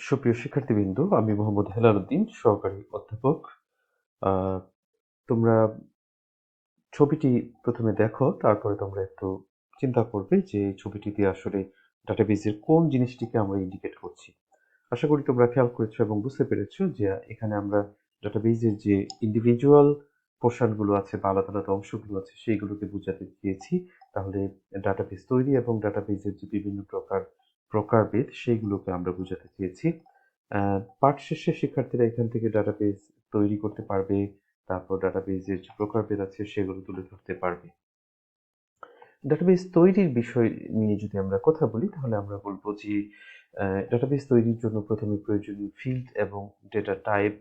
সুপ্রিয় শিক্ষার্থীবৃন্দ, আমি মোহাম্মদ হেলাল উদ্দিন সহকারী অধ্যাপক। তোমরা ছবিটি প্রথমে দেখো, তারপরে তোমরা একটু চিন্তা করবে যে ছবিটিতে আসলে ডাটাবেজের কোন জিনিসটিকে আমরা ইন্ডিকেট করছি। আশা করি তোমরা খেয়াল করেছ এবং বুঝতে পেরেছ যে এখানে আমরা ডাটাবেজের যে ইন্ডিভিজুয়াল পোর্শনগুলো আছে বা আলাদা আলাদা অংশগুলো আছে, সেইগুলোকে বোঝাতে চেয়েছি তাহলে ডাটাবেজ তৈরি এবং ডাটাবেজের যে বিভিন্ন প্রকার প্রকারভেদ সেইগুলোকে আমরা বোঝাতে চেয়েছি। পাঠ শেষে শিক্ষার্থীরা এখান থেকে ডাটাবেজ তৈরি করতে পারবে, তারপর ডাটাবেজের যে প্রকারভেদ আছে সেগুলো তুলে ধরতে পারবে। ডাটাবেজ তৈরির বিষয় নিয়ে যদি আমরা কথা বলি, তাহলে আমরা বলব যে ডাটাবেজ তৈরির জন্য প্রথমে প্রয়োজনীয় ফিল্ড এবং ডেটা টাইপ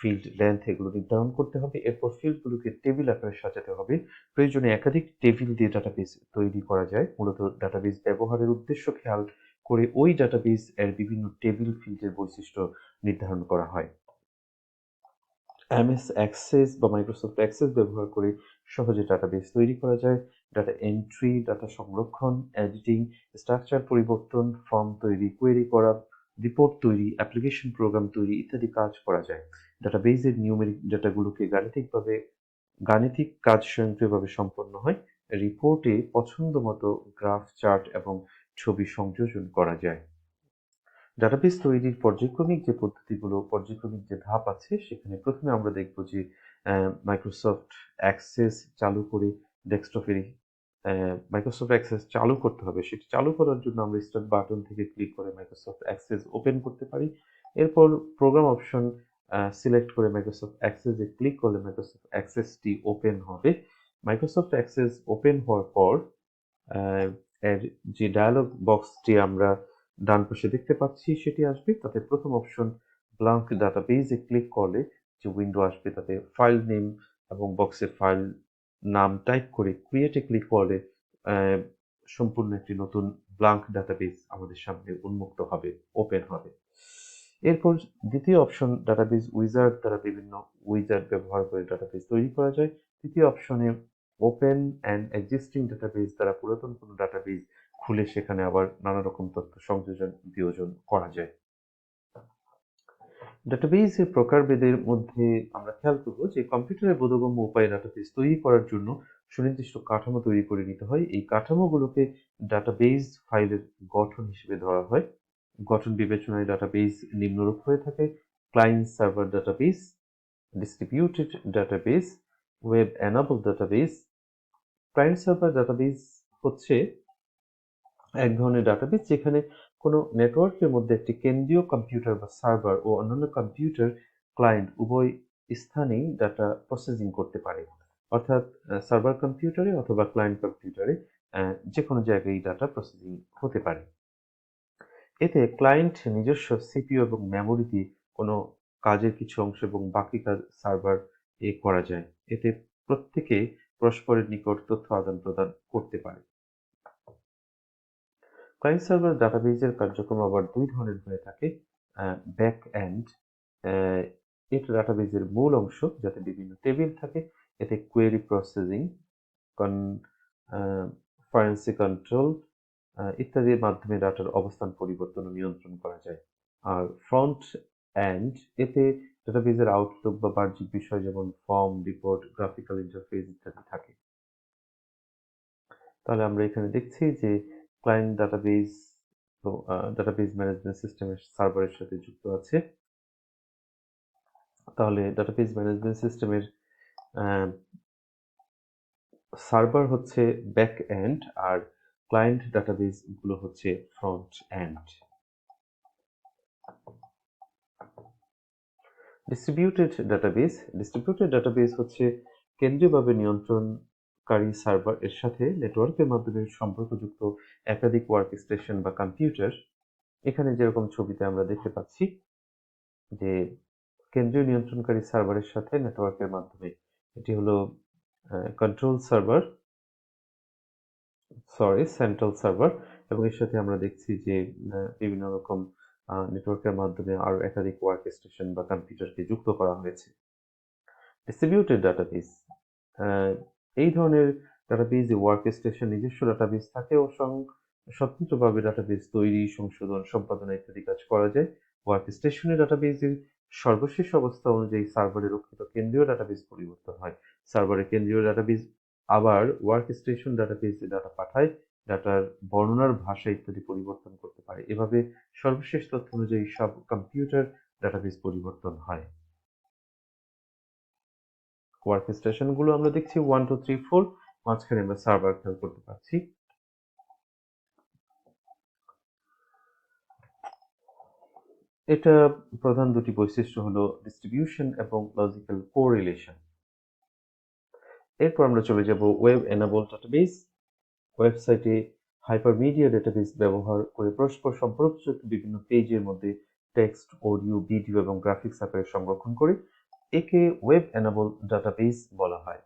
ফিল্ড লেন্থ এগুলো নির্ধারণ করতে হবে। এরপর ফিল্ডগুলোকে টেবিল আকারে সাজাতে হবে। প্রয়োজনে একাধিক টেবিল দিয়ে ডাটাবেজ তৈরি করা যায়। মূলত ডাটাবেজ ব্যবহারের উদ্দেশ্য খেয়াল করে ওই ডাটাবেজ এর বিভিন্ন টেবিল ফিল্ডের বৈশিষ্ট্য নির্ধারণ করা হয়। এমএস অ্যাক্সেস বা মাইক্রোসফট অ্যাক্সেস ব্যবহার করে সহজে ডাটাবেস তৈরি করা যায়। ডাটা এন্ট্রি ডাটা সংরক্ষণ এডিটিং স্ট্রাকচার পরিবর্তন ফর্ম তৈরি কোয়েরি করা রিপোর্ট তৈরি অ্যাপ্লিকেশন প্রোগ্রাম তৈরি ইত্যাদি কাজ করা যায়। ডাটাবেজের নিউমেরিক ডাটাগুলোকে গাণিতিকভাবে, গাণিতিক কাজ স্বয়ংক্রিয়ভাবে সম্পন্ন হয়। রিপোর্টে পছন্দ মতো গ্রাফ চার্ট এবং ছবি সংযোজন করা যায়। ডাটাবেস তৈরির পর্যায়ক্রমিক যে পদ্ধতিগুলো, পর্যায়ক্রমিক যে ধাপ আছে, সেখানে প্রথমে আমরা দেখব যে মাইক্রোসফট অ্যাক্সেস চালু করে ডেস্কটপের মাইক্রোসফট অ্যাক্সেস চালু করতে হবে। সেটি চালু করার জন্য আমরা স্টার্ট বাটন থেকে ক্লিক করে মাইক্রোসফট অ্যাক্সেস ওপেন করতে পারি। এরপর প্রোগ্রাম অপশন সিলেক্ট করে মাইক্রোসফট অ্যাক্সেসে ক্লিক করলে মাইক্রোসফট অ্যাক্সেসটি ওপেন হবে। মাইক্রোসফট অ্যাক্সেস ওপেন হওয়ার পর এর যে ডায়ালগ বক্সটি আমরা ডান পাশে দেখতে পাচ্ছি, সেটি আসবে। তাতে প্রথম অপশন ব্লাঙ্ক ডাটাবেজে ক্লিক করলে যে উইন্ডো আসবে, তাতে ফাইল নেম এবং বক্সের ফাইল নাম টাইপ করে ক্রিয়েটে ক্লিক করলে সম্পূর্ণ একটি নতুন ব্লাঙ্ক ডাটাবেজ আমাদের সামনে উন্মুক্ত হবে ওপেন হবে। এরপর দ্বিতীয় অপশন ডাটাবেজ উইজার্ড দ্বারা বিভিন্ন উইজার্ড ব্যবহার করে ডাটাবেজ তৈরি করা যায়। তৃতীয় অপশনে ওপেন অ্যান্ড এক্সিস্টিং ডাটাবেজ দ্বারা পুরাতন কোনো ডাটাবেজ খুলে সেখানে আবার নানা রকম তথ্য সংযোজন, বিয়োজন করা যায়। ডাটাবেজের প্রকারভেদের মধ্যে আমরা খেয়াল করব যে কম্পিউটারের বোধগম্য উপায়ে ডাটাবেজ তৈরি করার জন্য সুনির্দিষ্ট কাঠামো তৈরি করে নিতে হয়। এই কাঠামোগুলোকে ডাটাবেজ ফাইলের গঠন হিসেবে ধরা হয়। গঠন বিবেচনায় ডাটাবেজ নিম্নরূপ হয়ে থাকে। Client server database distributed database web enable database client server database হচ্ছে এক ধরনের ডাটাবেস যেখানে কোনো নেটওয়ার্কের মধ্যে একটি কেন্দ্রীয় কম্পিউটার বা সার্ভার ও অন্যান্য কম্পিউটার ক্লায়েন্ট উভয় স্থানেই ডাটা প্রসেসিং করতে পারে। অর্থাৎ সার্ভার কম্পিউটারে অথবা ক্লায়েন্ট কম্পিউটারে যে কোনো জায়গায় ডাটা প্রসেসিং হতে পারে। এতে ক্লায়েন্ট নিজস্ব সিপিইউ এবং মেমোরি দিয়ে কোনো কাজের কিছু অংশ এবং বাকি কাজ সার্ভার এ করা যায়। এতে প্রত্যেকে পরস্পরের নিকট তথ্য আদান প্রদান করতে পারে। ক্লায়েন্ট সার্ভার ডাটাবেজের কার্যক্রম আবার দুই ধরনের হয়ে থাকে ব্যাক এন্ড এটা ডাটাবেজের মূল অংশ যাতে বিভিন্ন টেবিল থাকে, এতে কোয়েরি প্রসেসিং কনফারেন্সি কন্ট্রোল ইত্যাদির মাধ্যমে ডাটার অবস্থান পরিবর্তন নিয়ন্ত্রণ করা যায়। আর ফ্রন্ট এন্ড এতে ডাটাবেজের আউটলুক বা বাহ্যিক বিষয় যেমন ফর্ম রিপোর্ট গ্রাফিক্যাল ইন্টারফেস ইত্যাদি থাকে। তাহলে আমরা এখানে দেখছি যে ক্লায়েন্ট ডাটাবেজ ডাটাবেজ ম্যানেজমেন্ট সিস্টেমের সার্ভারের সাথে যুক্ত আছে। তাহলে ডাটাবেজ ম্যানেজমেন্ট সিস্টেমের সার্ভার হচ্ছে ব্যাক এন্ড আর ক্লায়েন্ট ডাটাবেজগুলো হচ্ছে front end distributed database distributed database হচ্ছে কেন্দ্রীয়ভাবে নিয়ন্ত্রণকারী সার্ভার এর সাথে নেটওয়ার্কের মাধ্যমে সম্পর্কযুক্ত একাধিক ওয়ার্ক স্টেশন বা কম্পিউটার এখানে যেরকম ছবিতে আমরা দেখতে পাচ্ছি যে কেন্দ্রীয় নিয়ন্ত্রণকারী সার্ভারের সাথে নেটওয়ার্কের মাধ্যমে এটি হলো control server sorry central server এবং এর সাথে আমরা দেখছি যে বিভিন্ন রকম নেটওয়ার্কের মাধ্যমে আরও একাধিক ওয়ার্ক স্টেশন বা কম্পিউটারকে যুক্ত করা হয়েছে। ডিস্ট্রিবিউটেড ডাটাবেস এই ধরনের ডাটাবেজ ওয়ার্ক স্টেশন নিজস্ব ডাটাবেস থাকে ও স্বতন্ত্রভাবে ডাটাবেস তৈরি, সংশোধন, সম্পাদনা ইত্যাদি কাজ করা যায়। ওয়ার্ক স্টেশনের ডাটাবেজের সর্বশেষ অবস্থা অনুযায়ী সার্ভারে রক্ষিত কেন্দ্রীয় ডাটাবেজ পরিবর্তন হয়। সার্ভারের কেন্দ্রীয় ডাটাবেজ আবার ওয়ার্ক স্টেশন ডাটাবেজে ডাটা পাঠায়। ডাটার বর্ণনার ভাষা ইত্যাদি পরিবর্তন করতে পারে। এভাবে সর্বশেষ তথ্য অনুযায়ী সব কম্পিউটার ডাটাবেজ পরিবর্তন হয়। ওয়ার্ক স্টেশনগুলো আমরা দেখছি ওয়ান টু থ্রি ফোর মাঝখানে আমরা সার্ভার খেয়াল করতে পারছি। এটা প্রধান দুটি বৈশিষ্ট্য হলো ডিস্ট্রিবিউশন এবং লজিক্যাল কোরিলেশন এরপর আমরা চলে যাব ওয়েব এনাবল ডাটাবেস ওয়েবসাইটে হাইপারমিডিয়া ডাটাবেস ব্যবহার করে পরস্পর সম্পর্কযুক্ত বিভিন্ন পেজের মধ্যে টেক্সট, অডিও, ভিডিও এবং গ্রাফিক্স আকারে সংরক্ষণ করে একে ওয়েব এনাবল ডাটাবেস বলা হয়।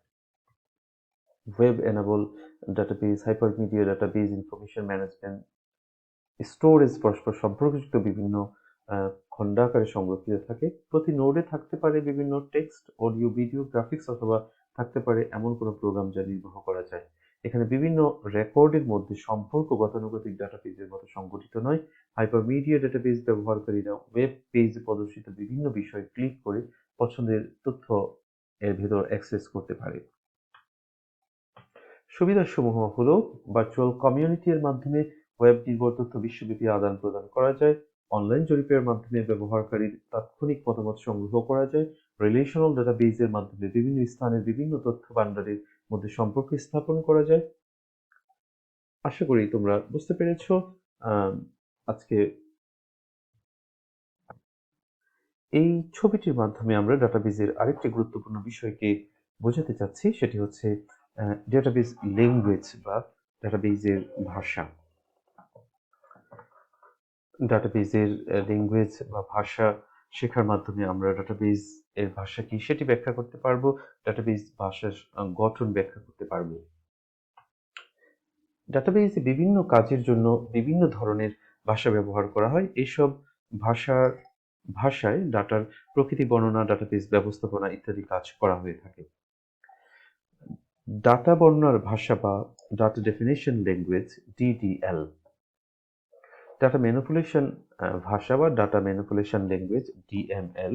Web enable database hypermedia database information management storage পরস্পর সম্পর্কযুক্ত বিভিন্ন খণ্ডাকারে সংরক্ষিত থাকে। প্রতি নোডে থাকতে পারে বিভিন্ন টেক্সট, অডিও, ভিডিও, গ্রাফিক্স অথবা থাকতে পারে এমন কোনো প্রোগ্রাম যা নির্বাহ করা যায়। এখানে বিভিন্ন রেকর্ডের মধ্যে সম্পর্ক গতানুগতিক ডাটাবেজের মতো সংগঠিত নয়। হাইপারমিডিয়া ডাটাবেজ ব্যবহারকারীরা ওয়েব পেজে প্রদর্শিত বিভিন্ন বিষয় ক্লিক করে পছন্দের তথ্য এর ভেতর অ্যাক্সেস করতে পারে। সুবিধাসমূহ হলো ভার্চুয়াল কমিউনিটির মাধ্যমে ওয়েব নির্ভর তথ্য বিশ্বব্যাপী আদান প্রদান করা যায় অনলাইন জরিপের মাধ্যমে ব্যবহারকারীর তাৎক্ষণিক মতামত সংগ্রহ করা যায় রিলেশনাল ডাটাবেজের মাধ্যমে বিভিন্ন স্থানের বিভিন্ন তথ্য ভান্ডারের মধ্যে সম্পর্ক স্থাপন করা যায়। আশা করি তোমরা বুঝতে পেরেছ আজকে এই ছবিটির মাধ্যমে আমরা ডাটাবেজের আরেকটি গুরুত্বপূর্ণ বিষয়কে বোঝাতে চাচ্ছি, সেটি হচ্ছে ডাটাবেজ ল্যাঙ্গুয়েজ বা ডাটাবেজের ভাষা। ডাটাবেজের ল্যাঙ্গুয়েজ বা ভাষা শেখার মাধ্যমে আমরা ডাটাবেজ এর ভাষা কি সেটি ব্যাখ্যা করতে পারব ডাটাবেজ ভাষার গঠন ব্যাখ্যা করতে পারব। ডাটাবেজে বিভিন্ন কাজের জন্য বিভিন্ন ধরনের ভাষা ব্যবহার করা হয়। এইসব ভাষার ভাষায় ডাটার প্রকৃতি বর্ণনা ডাটাবেজ ব্যবস্থাপনা ইত্যাদি কাজ করা হয়ে থাকে। ডাটা বর্ণনার ভাষা বা data definition language DDL data manipulation ভাষা বা ডাটা ম্যানিপুলেশন ল্যাঙ্গুয়েজ ডিএমএল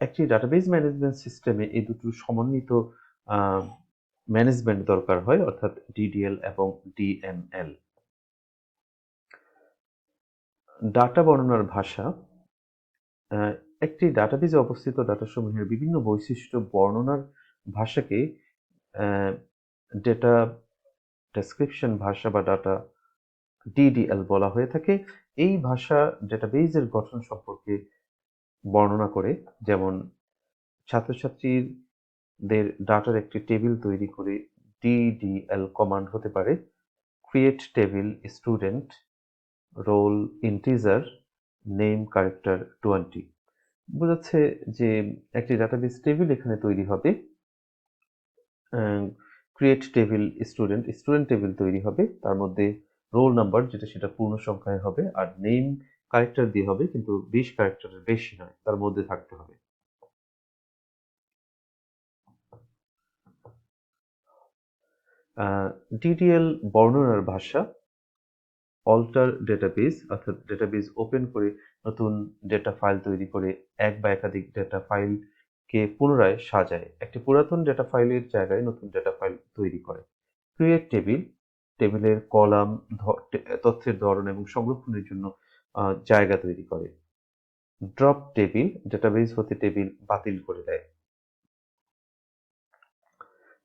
একটি ডাটাবেজ ম্যানেজমেন্ট সিস্টেমে এই দুটো সমন্বিত ম্যানেজমেন্ট দরকার হয়, অর্থাৎ ডিডিএল এবং ডিএমএল ডাটা বর্ণনার ভাষা একটি ডাটাবেজে অবস্থিত ডাটাসমূহের বিভিন্ন বৈশিষ্ট্য বর্ণনার ভাষাকে ডেটা ডেসক্রিপশন ভাষা বা ডাটা ডিডিএল বলা হয়ে থাকে। এই ভাষা ডেটাবেজের গঠন সম্পর্কে বর্ণনা করে, যেমন ছাত্রছাত্রীদের ডাটার একটি টেবিল তৈরি করে ডিডিএল কমান্ড হতে পারে। Create table student roll integer name character twenty বোঝাচ্ছে যে একটি ডাটাবেস টেবিল এখানে তৈরি হবে। Create table student student table তৈরি হবে। তার মধ্যে রোল নাম্বার, যেটা সেটা পূর্ণ সংখ্যায় হবে আর নেম ক্যারেক্টার দিয়ে হবে, কিন্তু বিশ ক্যারেক্টারের বেশি নয়, তার মধ্যে থাকতে হবে। ডিডিএল বর্ণনার ভাষা অল্টার ডেটাবেস অর্থাৎ ডেটাবেস ওপেন করে নতুন ডেটা ফাইল তৈরি করে এক বা একাধিক ডেটা ফাইলকে পুনরায় সাজায়। একটি পুরাতন ডেটা ফাইলের জায়গায় নতুন ডেটা ফাইল তৈরি করে। ক্রিয়েট টেবিল টেবিলের কলাম তথ্যের ধরন এবং সংরক্ষণের জন্য জায়গা তৈরি করে। ড্রপ টেবিল, ডেটাবেস হতে টেবিল বাতিল করে দেয়।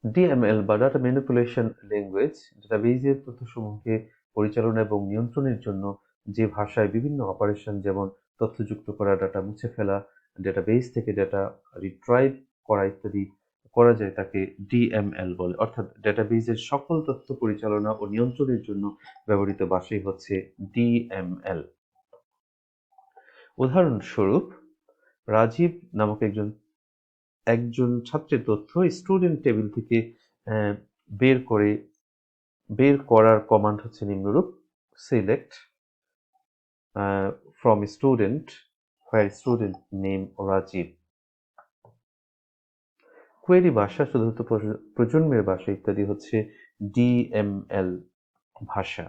ডিএমএল বা ডাটা ম্যানিপুলেশন ল্যাঙ্গুয়েজ ডেটাবেজের তথ্যসমূহকে পরিচালনা এবং নিয়ন্ত্রণের জন্য যে ভাষায় বিভিন্ন অপারেশন যেমন তথ্যযুক্ত করা, ডাটা মুছে ফেলা, ডেটাবেস থেকে ডাটা রিট্রাইভ করা ইত্যাদি করা যায় তাকে ডিএমএল বলে। অর্থাৎ ডেটাবেজের সকল তথ্য পরিচালনা ও নিয়ন্ত্রণের জন্য ব্যবহৃত ভাষাই হচ্ছে ডিএমএল উদাহরণস্বরূপ, রাজীব নামক একজন একজন ছাত্রের তথ্য স্টুডেন্ট টেবিল থেকে বের করে, বের করার কমান্ড হচ্ছে নিম্নরূপ select from student where student name Rajib. Query ভাষা, শুধুমাত্র প্রজন্মের ভাষা ইত্যাদি হচ্ছে ডিএমএল ভাষা।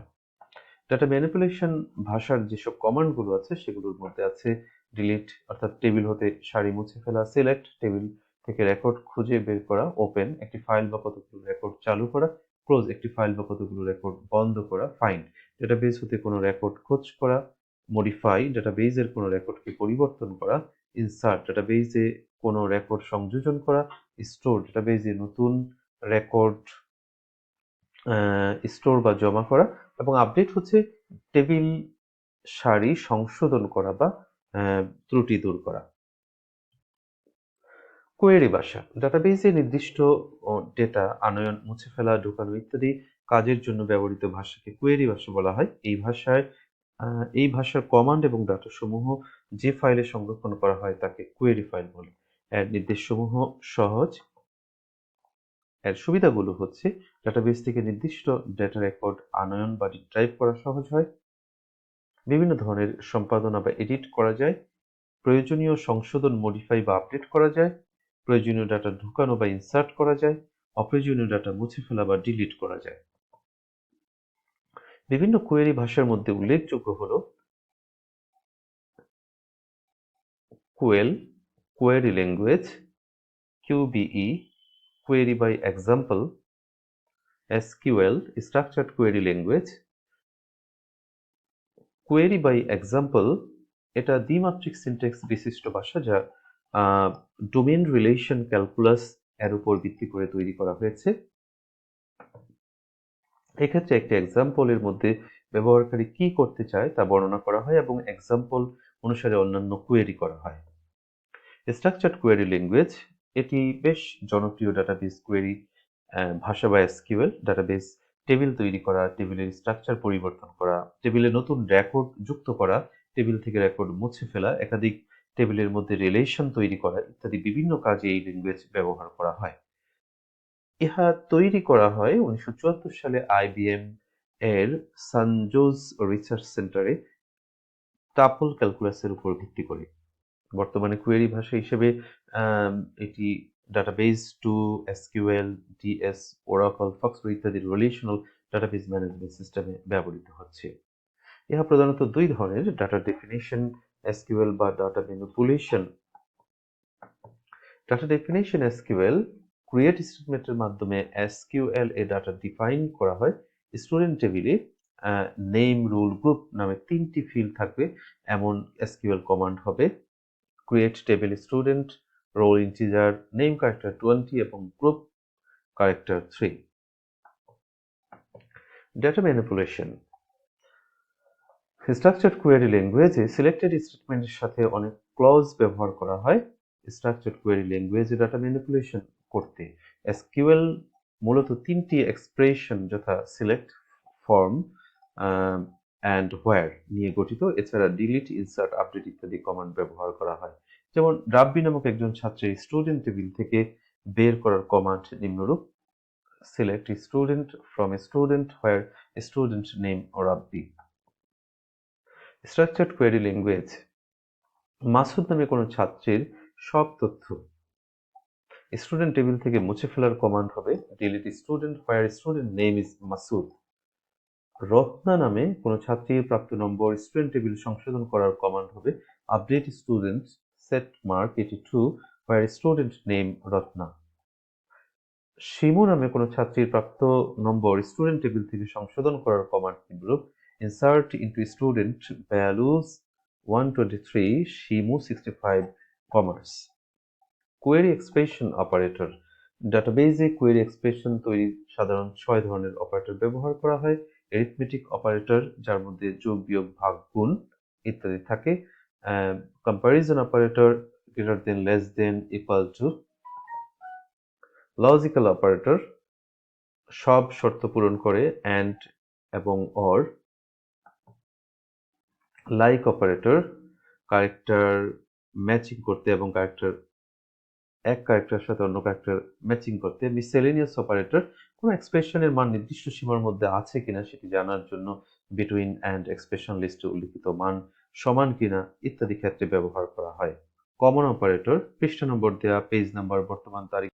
ডাটা ম্যানিপুলেশন ভাষার যেসব কমান্ডগুলো আছে, সেগুলোর মধ্যে আছে ডিলিট অর্থাৎ টেবিল হতে সারি মুছে ফেলা সিলেক্ট টেবিল থেকে রেকর্ড খুঁজে বের করা ওপেন একটি ফাইল বা কতগুলো রেকর্ড চালু করা ক্লোজ একটি ফাইল বা কতগুলো রেকর্ড বন্ধ করা ফাইন্ড ডেটাবেস হতে কোনো রেকর্ড খোঁজ করা মডিফাই ডেটাবেজের কোনো রেকর্ডকে পরিবর্তন করা ইনসার্ট ডেটাবেজে কোনো রেকর্ড সংযোজন করা স্টোর ডেটাবেজে নতুন রেকর্ড স্টোর বা জমা করা এবং আপডেট হচ্ছে টেবিল সারি সংশোধন করা বা ত্রুটি দূর করা। কোয়েরি ভাষা ডাটাবেজে নির্দিষ্ট ডেটা আনয়ন, মুছে ফেলা, ঢোকানো ইত্যাদি কাজের জন্য ব্যবহৃত ভাষাকে কোয়েরি ভাষা বলা হয়। এই ভাষায় এই ভাষার কমান্ড এবং ডাটা সমূহ যে ফাইলে সংরক্ষণ করা হয় তাকে কোয়েরি ফাইল বলে। এর নির্দেশসমূহ সহজ। এর সুবিধাগুলো হচ্ছে ডাটাবেস থেকে নির্দিষ্ট ডেটা রেকর্ড আনয়ন বা রিট্রাইভ করা সহজ হয়। বিভিন্ন ধরনের সম্পাদনা বা এডিট করা যায়। প্রয়োজনীয় সংশোধন মডিফাই বা আপডেট করা যায়। প্রয়োজনীয় ডাটা ঢুকানো বা ইনসার্ট করা যায়। অপ্রয়োজনীয় ডাটা মুছে ফেলা বা ডিলিট করা যায়। বিভিন্ন কোয়েরি ভাষার মধ্যে উল্লেখযোগ্য হলো QUEL query language QBE query by example, SQL, structured query language query by example এটা দ্বিমাত্রিক সিনটেক্স বিশিষ্ট ভাষা যা ডোমেন রিলেশন ক্যালকুলাস এর উপর ভিত্তি করে তৈরি করা হয়েছে। এক্ষেত্রে একটি এক্সাম্পলের মধ্যে ব্যবহারকারী কি করতে চায় তা বর্ণনা করা হয় এবং এক্সাম্পল অনুসারে অন্যান্য কোয়েরি করা হয়। স্ট্রাকচার্ড কোয়েরি ল্যাঙ্গুয়েজ এটি বেশ জনপ্রিয় ডাটাবেস কোয়েরি ভাষা বা এসকিউএল ডাটাবেস টেবিল তৈরি করা টেবিলের স্ট্রাকচার পরিবর্তন করা টেবিলে নতুন রেকর্ড যুক্ত করা টেবিল থেকে রেকর্ড মুছে ফেলা, একাধিক টেবিলের মধ্যে রিলেশন তৈরি করা ইত্যাদি বিভিন্ন কাজে এই ল্যাঙ্গুয়েজ ব্যবহার করা হয়। ইহা তৈরি করা হয় উনিশশো সালে আইবিএম এর সানজোজ রিসার্চ সেন্টারে টাপল ক্যালকুলাসের উপর ভিত্তি করে। বর্তমানে কুয়েরি ভাষা হিসেবে এটি database two SQL DS Oracle FoxPro ইত্যাদি রিলেশনাল ডাটাবেস ম্যানেজমেন্ট সিস্টেমে ব্যবহৃত হচ্ছে। ইহা প্রধানত দুই ধরনের ডাটা ডেফিনেশন এসকিউএল বা data manipulation data definition SQL create স্টেটমেন্টের মাধ্যমে এসকিউএল এ ডাটা ডিফাইন করা হয়। স্টুডেন্ট টেবিলে নেম রুল গ্রুপ নামে তিনটি ফিল্ড থাকবে। এমন এসকিউএল কমান্ড হবে। Create table student roll integer name character twenty এবং group character three data manipulation structured query ল্যাঙ্গুয়েজে সিলেক্টেড স্টেটমেন্টের সাথে অনেক ক্লজ ব্যবহার করা হয়। স্ট্রাকচার্ড কোয়েরি ল্যাঙ্গুয়েজে ডাটা ম্যানিপুলেশন করতে। এসকিউএল মূলত তিনটি এক্সপ্রেশন যথা সিলেক্ট, ফর্ম অ্যান্ড হোয়ার নিয়ে গঠিত। এছাড়া ডিলিট ইনসার্ট আপডেট ইত্যাদি কমান্ড ব্যবহার করা হয়। যেমন রাব্বি নামক একজন ছাত্রের স্টুডেন্ট টেবিল থেকে বের করার কমান্ড নিম্নরূপ select student from a student where student name O Rabbi structured query language Masud নামে কোনো ছাত্রের সব তথ্য স্টুডেন্ট টেবিল থেকে মুছে ফেলার কমান্ড হবে delete student fire student name is Masud Ratna নামে কোনো ছাত্রীর প্রাপ্ত নম্বর স্টুডেন্ট টেবিল সংশোধন করার কমান্ড হবে update student set mark eighty two where student name Ratna. Shimu নামে কোনো ছাত্রীর প্রাপ্ত নম্বর স্টুডেন্ট টেবিল থেকে সংশোধন করার কমান্ড নিম্নরূপ insert into student values one twenty three Shimu sixty five commerce query expression operator ডাটাবেজে query expression তৈরি সাধারণ ছয় ধরনের অপারেটর ব্যবহার করা হয়। এরিথমেটিক অপারেটর যার মধ্যে যোগ, বিয়োগ, ভাগ, গুণ ইত্যাদি থাকে। Comparison operator greater than less than equal to logical operator সব শর্ত পূরণ করে অ্যান্ড এবং or like operator character matching করতে এবং ক্যারেক্টার এক ক্যারেক্টারের সাথে অন্য ক্যারেক্টার ম্যাচিং করতে মিসেলেনিয়াস অপারেটর কোনো এক্সপ্রেশনের মান নির্দিষ্ট সীমার মধ্যে আছে কিনা সেটি জানার জন্য বিটুইন অ্যান্ড এক্সপ্রেশন লিস্টে উল্লিখিত মান সমান কিনা ইত্যাদি ক্ষেত্রে ব্যবহার করা হয়। কমন অপারেটর পৃষ্ঠা নম্বর দেওয়া পেজ নাম্বার বর্তমান তারিখ